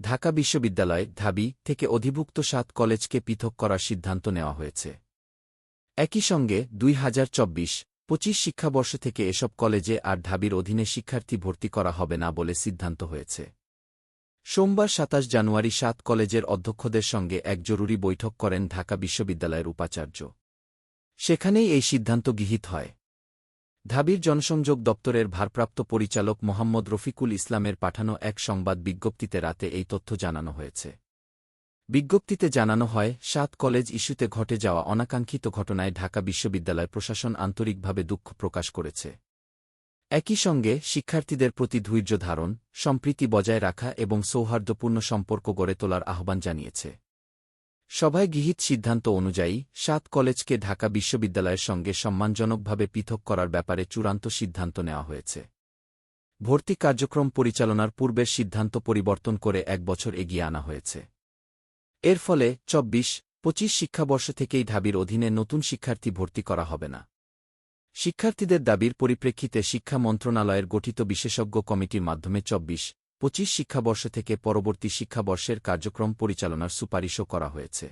ঢাকা বিশ্ববিদ্যালয়, ঢাবি, থেকে অধিভুক্ত সাত কলেজকে পৃথক করার সিদ্ধান্ত নেওয়া হয়েছে। একই সঙ্গে দুই হাজার চব্বিশ, পঁচিশ শিক্ষাবর্ষ থেকে এসব কলেজে আর ঢাবির অধীনে শিক্ষার্থী ভর্তি করা হবে না বলে সিদ্ধান্ত হয়েছে। সোমবার সাতাশ জানুয়ারি সাত কলেজের অধ্যক্ষদের সঙ্গে এক জরুরি বৈঠক করেন ঢাকা বিশ্ববিদ্যালয়ের উপাচার্য। সেখানেই এই সিদ্ধান্ত গৃহীত হয়। ঢাবির জনসংযোগ দপ্তরের ভারপ্রাপ্ত পরিচালক মোহাম্মদ রফিকুল ইসলামের পাঠানো এক সংবাদ বিজ্ঞপ্তিতে রাতে এই তথ্য জানানো হয়েছে। বিজ্ঞপ্তিতে জানানো হয়, সাত কলেজ ইস্যুতে ঘটে যাওয়া অনাকাঙ্ক্ষিত ঘটনায় ঢাকা বিশ্ববিদ্যালয় প্রশাসন আন্তরিকভাবে দুঃখ প্রকাশ করেছে। একই সঙ্গে, শিক্ষার্থীদের প্রতি ধৈর্য ধারণ, সম্প্রীতি বজায় রাখা এবং সৌহার্দ্যপূর্ণ সম্পর্ক গড়ে তোলার আহ্বান জানিয়েছে। সভায় গৃহীত সিদ্ধান্ত অনুযায়ী, সাত কলেজকে ঢাকা বিশ্ববিদ্যালয়ের সঙ্গে সম্মানজনকভাবে পৃথক করার ব্যাপারে চূড়ান্ত সিদ্ধান্ত নেওয়া হয়েছে। ভর্তি কার্যক্রম পরিচালনার পূর্বের সিদ্ধান্ত পরিবর্তন করে এক বছর এগিয়ে আনা হয়েছে। এর ফলে চব্বিশ, পঁচিশ শিক্ষাবর্ষ থেকেই ঢাবির অধীনে নতুন শিক্ষার্থী ভর্তি করা হবে না। শিক্ষার্থীদের দাবির পরিপ্রেক্ষিতে শিক্ষা মন্ত্রণালয়ের গঠিত বিশেষজ্ঞ কমিটির মাধ্যমে চব্বিশ পঁচিশ শিক্ষাবর্ষ থেকে পরবর্তী শিক্ষাবর্ষের কার্যক্রম পরিচালনার সুপারিশও করা হয়েছে।